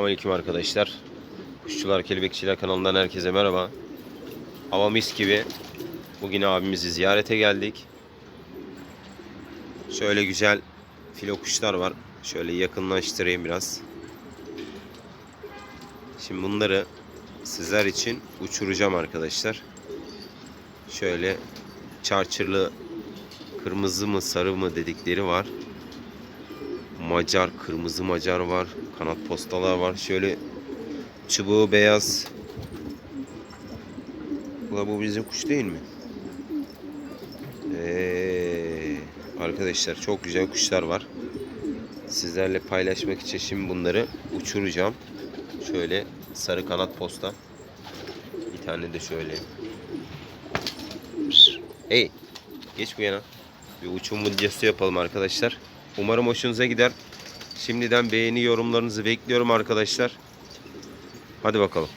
Selamünaleyküm arkadaşlar. Kuşçular Kelebekçiler kanalından herkese merhaba. Hava mis gibi. Bugün abimizi ziyarete geldik. Şöyle güzel filo kuşlar var. Şöyle yakınlaştırayım biraz. Şimdi bunları sizler için uçuracağım arkadaşlar. Şöyle çarçırlı kırmızı mı sarı mı dedikleri var. Macar, kırmızı Macar var. Kanat postalar var. Şöyle çubuğu beyaz. Ula bu bizim kuş değil mi? Ee, arkadaşlar çok güzel kuşlar var. Sizlerle paylaşmak için şimdi bunları uçuracağım. Şöyle sarı kanat posta. Bir tane de şöyle. Hey, geç bu yana. Bir uçum videosu yapalım arkadaşlar. Umarım hoşunuza gider. Şimdiden beğeni yorumlarınızı bekliyorum arkadaşlar. Hadi bakalım.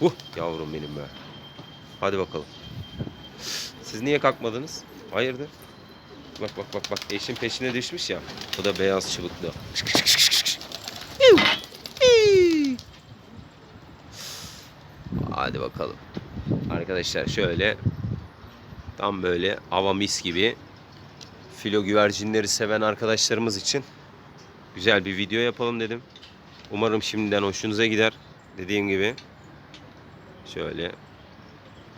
Uh, yavrum benim be. Hadi bakalım. Siz niye kalkmadınız? Hayırdır? Bak bak bak bak eşin peşine düşmüş ya. Bu da beyaz çubuklu. Hadi bakalım. Arkadaşlar şöyle tam böyle hava mis gibi filo güvercinleri seven arkadaşlarımız için güzel bir video yapalım dedim. Umarım şimdiden hoşunuza gider. Dediğim gibi şöyle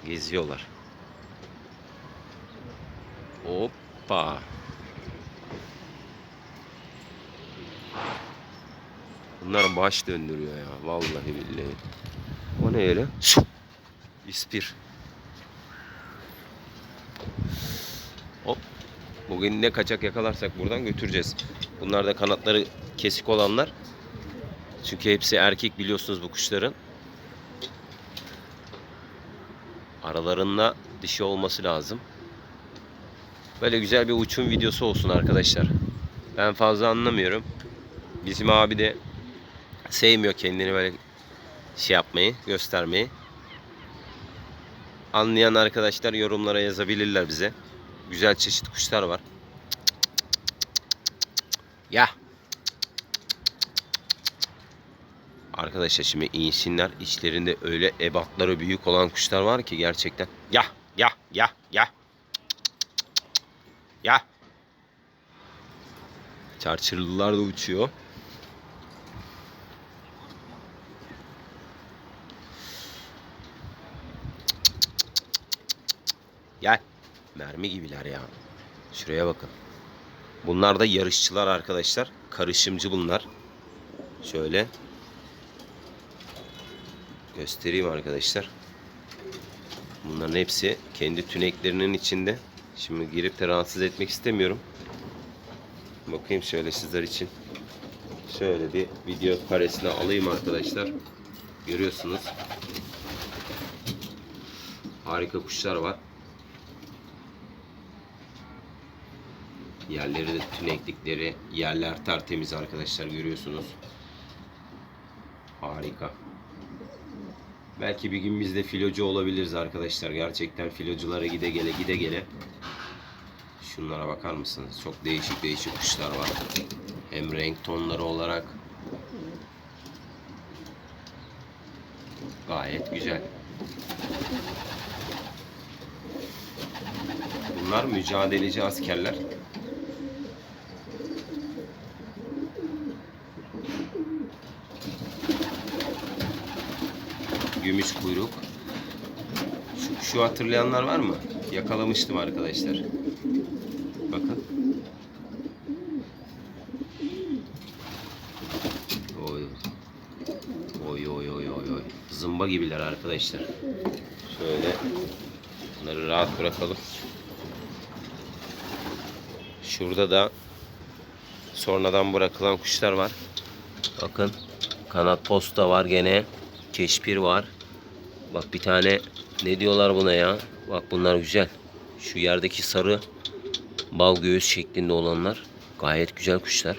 geziyorlar. Hoppa. Bunlar baş döndürüyor ya. Vallahi billahi. O ne öyle? İspir. Hop. Bugün ne kaçak yakalarsak buradan götüreceğiz. Bunlar da kanatları kesik olanlar. Çünkü hepsi erkek biliyorsunuz bu kuşların. Aralarında dişi olması lazım. Böyle güzel bir uçum videosu olsun arkadaşlar. Ben fazla anlamıyorum. Bizim abi de sevmiyor kendini böyle şey yapmayı, göstermeyi. Anlayan arkadaşlar yorumlara yazabilirler bize. Güzel çeşit kuşlar var. Ya. Arkadaşlar şimdi insinler. İçlerinde öyle ebatları büyük olan kuşlar var ki gerçekten. Ya, ya, ya, ya. Ya. Çarçırlılar da uçuyor. Gel. Mermi gibiler ya. Şuraya bakın. Bunlar da yarışçılar arkadaşlar. Karışımcı bunlar. Şöyle. Göstereyim arkadaşlar. Bunların hepsi kendi tüneklerinin içinde. Şimdi girip de rahatsız etmek istemiyorum. Bakayım şöyle sizler için. Şöyle bir video karesine alayım arkadaşlar. Görüyorsunuz. Harika kuşlar var. Yerleri de tüneklikleri, yerler tertemiz arkadaşlar görüyorsunuz. Harika. Belki bir gün biz de filocu olabiliriz arkadaşlar. Gerçekten filoculara gide gele gide gele. Şunlara bakar mısınız? Çok değişik değişik kuşlar var. Hem renk tonları olarak gayet güzel. Bunlar mücadeleci askerler. Gümüş kuyruk. Şu, şu hatırlayanlar var mı? Yakalamıştım arkadaşlar. Bakın. Oy. Oy oy oy oy oy. Zımba gibiler arkadaşlar. Şöyle bunları rahat bırakalım. Şurada da sonradan bırakılan kuşlar var. Bakın kanat posta var gene. Keşpir var. Bak bir tane ne diyorlar buna ya? Bak bunlar güzel. Şu yerdeki sarı bal göğüs şeklinde olanlar gayet güzel kuşlar.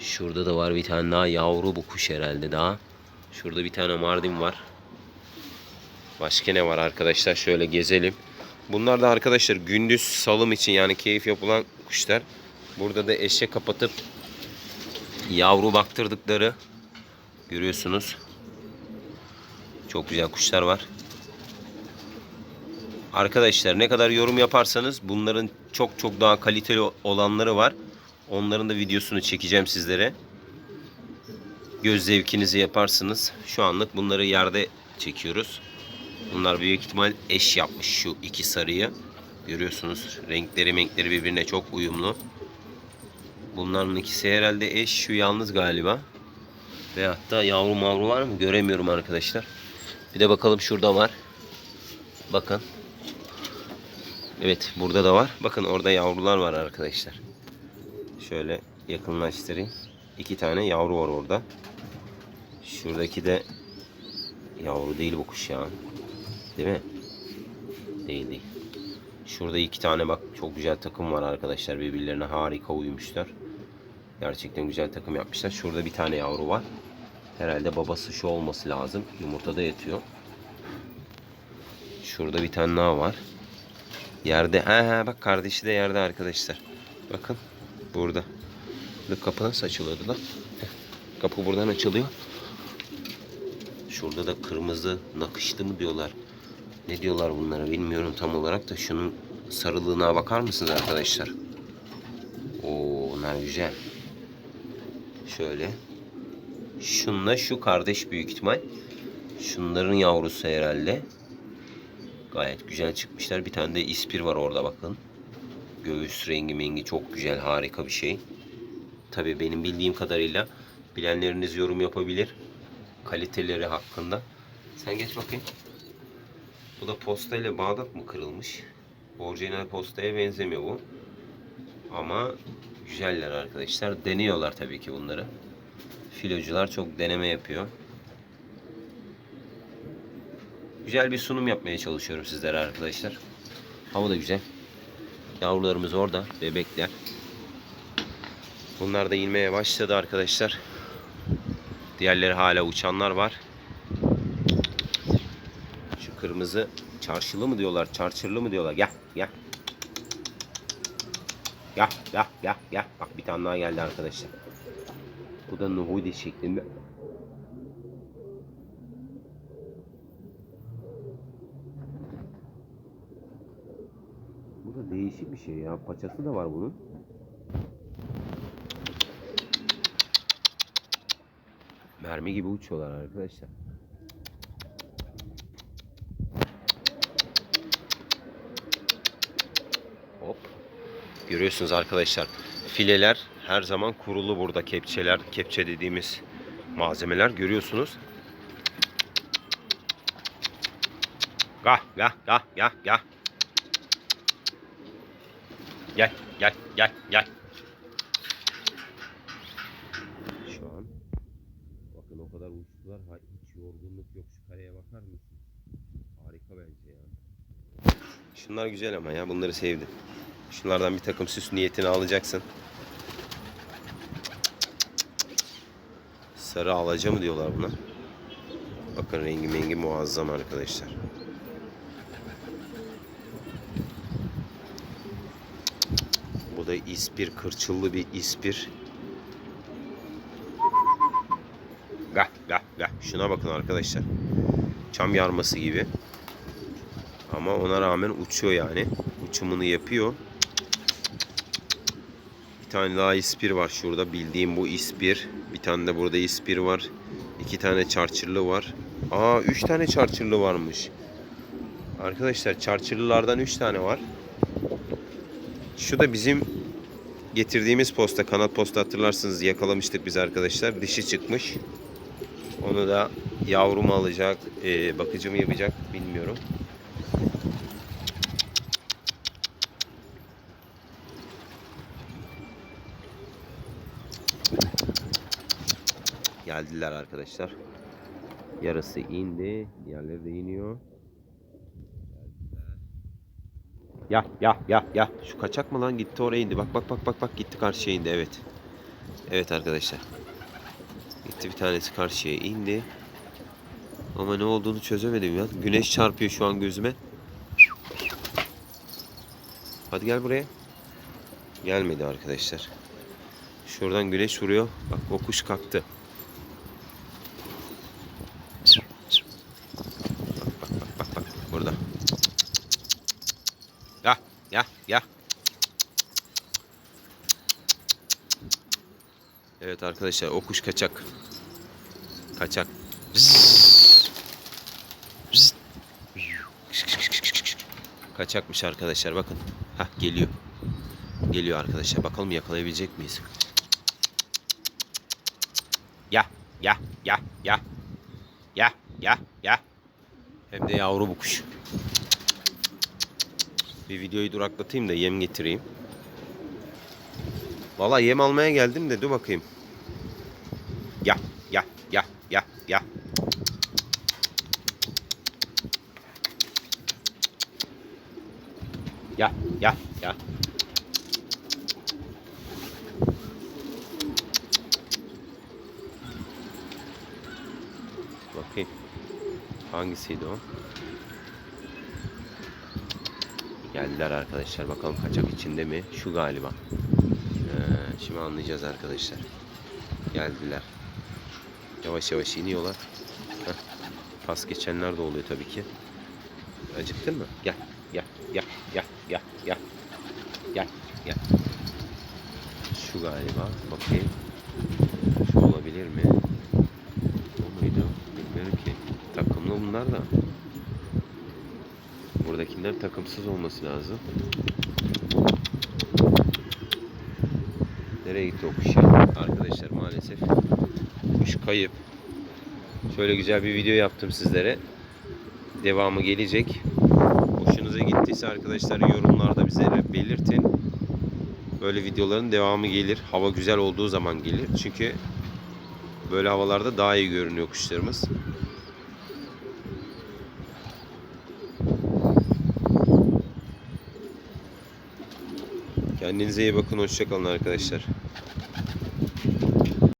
Şurada da var bir tane daha yavru bu kuş herhalde daha. Şurada bir tane mardin var. Başka ne var arkadaşlar? Şöyle gezelim. Bunlar da arkadaşlar gündüz salım için yani keyif yapılan kuşlar. Burada da eşe kapatıp yavru baktırdıkları görüyorsunuz. Çok güzel kuşlar var. Arkadaşlar ne kadar yorum yaparsanız bunların çok çok daha kaliteli olanları var. Onların da videosunu çekeceğim sizlere. Göz zevkinizi yaparsınız. Şu anlık bunları yerde çekiyoruz. Bunlar büyük ihtimal eş yapmış şu iki sarıyı. Görüyorsunuz renkleri renkleri birbirine çok uyumlu. Bunların ikisi herhalde eş. Şu yalnız galiba. Ve hatta yavru mavru var mı? Göremiyorum arkadaşlar. Bir de bakalım şurada var. Bakın. Evet burada da var. Bakın orada yavrular var arkadaşlar. Şöyle yakınlaştırayım. İki tane yavru var orada. Şuradaki de yavru değil bu kuş ya. Değil mi? Değil değil. Şurada iki tane bak çok güzel takım var arkadaşlar. Birbirlerine harika uymuşlar. Gerçekten güzel takım yapmışlar. Şurada bir tane yavru var. Herhalde babası şu olması lazım. Yumurtada yatıyor. Şurada bir tane daha var. Yerde. Ha ha bak kardeşi de yerde arkadaşlar. Bakın. Burada. Bu kapı nasıl açılıyordu lan? Kapı buradan açılıyor. Şurada da kırmızı nakışlı mı diyorlar. Ne diyorlar bunlara bilmiyorum tam olarak da şunun sarılığına bakar mısınız arkadaşlar? Oo, bunlar güzel. Şöyle. Şunla şu kardeş büyük ihtimal. Şunların yavrusu herhalde. Gayet güzel çıkmışlar. Bir tane de ispir var orada bakın. Göğüs rengi mengi çok güzel harika bir şey. Tabii benim bildiğim kadarıyla bilenleriniz yorum yapabilir. Kaliteleri hakkında. Sen geç bakayım. Bu da posta ile Bağdat mı kırılmış? Orijinal postaya benzemiyor bu. Ama güzeller arkadaşlar. Deniyorlar tabii ki bunları. Filocular çok deneme yapıyor. Güzel bir sunum yapmaya çalışıyorum sizlere arkadaşlar. Hava da güzel. Yavrularımız orada. Bebekler. Bunlar da inmeye başladı arkadaşlar. Diğerleri hala uçanlar var. Şu kırmızı çarşılı mı diyorlar, çarçırlı mı diyorlar. Gel, gel. Gel, gel, gel, gel. Bak bir tane daha geldi arkadaşlar. Bu da Nuhudi şeklinde. Bu da değişik bir şey ya. Paçası da var bunun. Mermi gibi uçuyorlar arkadaşlar. Hop. Görüyorsunuz arkadaşlar. Fileler her zaman kurulu burada. Kepçeler, kepçe dediğimiz malzemeler görüyorsunuz. Gah gah gah gah gah. Gel gel gel gel. Şu an bakın o kadar uçtular. Hiç yorgunluk yok. Şu kareye bakar mısın? Harika bence ya. Şunlar güzel ama ya bunları sevdim. Şunlardan bir takım süs niyetini alacaksın. Sarı alaca mı diyorlar buna? Bakın rengi mengi muazzam arkadaşlar. Bu da ispir, kırçıllı bir ispir. Gah gah gah. Şuna bakın arkadaşlar. Çam yarması gibi. Ama ona rağmen uçuyor yani. Uçumunu yapıyor. Bir tane daha ispir var şurada. Bildiğim bu ispir. Bir tane de burada ispir var. İki tane çarçırlı var. Aa üç tane çarçırlı varmış. Arkadaşlar çarçırlılardan üç tane var. Şu da bizim getirdiğimiz posta. Kanat posta hatırlarsınız yakalamıştık biz arkadaşlar. Dişi çıkmış. Onu da yavrum alacak, e, bakıcı mı yapacak bilmiyorum. Geldiler arkadaşlar. Yarısı indi, diğerleri de iniyor. Ya ya ya ya şu kaçak mı lan gitti oraya indi. Bak bak bak bak bak gitti karşıya indi evet. Evet arkadaşlar. Gitti bir tanesi karşıya indi. Ama ne olduğunu çözemedim ya. Güneş çarpıyor şu an gözüme. Hadi gel buraya. Gelmedi arkadaşlar. Şuradan güneş vuruyor. Bak o kuş kalktı. Bak bak bak bak bak burada. Ya ya ya. Evet arkadaşlar o kuş kaçak. Kaçak. Kaçakmış arkadaşlar bakın. Hah geliyor. Geliyor arkadaşlar. Bakalım yakalayabilecek miyiz? Ya ya ya ya. Ya ya ya. Hem de yavru bu kuş. Bir videoyu duraklatayım da yem getireyim. Valla yem almaya geldim de dur bakayım. Ya ya ya ya ya. Ya ya ya. Bakayım. Hangisiydi o? Geldiler arkadaşlar. Bakalım kaçak içinde mi? Şu galiba. Ee, şimdi anlayacağız arkadaşlar. Geldiler. Yavaş yavaş iniyorlar. Heh. Pas geçenler de oluyor tabii ki. Acıktın mı? Gel, gel, gel, gel, gel, gel. Gel, gel. Şu galiba. Bakayım. Şu olabilir mi? O muydu? Bilmiyorum ki. Takımlı bunlar da. Buradakiler takımsız olması lazım. Nereye gitti o kuş ya? Arkadaşlar maalesef kuş kayıp. Şöyle güzel bir video yaptım sizlere. Devamı gelecek. Hoşunuza gittiyse arkadaşlar yorumlarda bize belirtin. Böyle videoların devamı gelir. Hava güzel olduğu zaman gelir. Çünkü böyle havalarda daha iyi görünüyor kuşlarımız. Kendinize iyi bakın. Hoşçakalın arkadaşlar.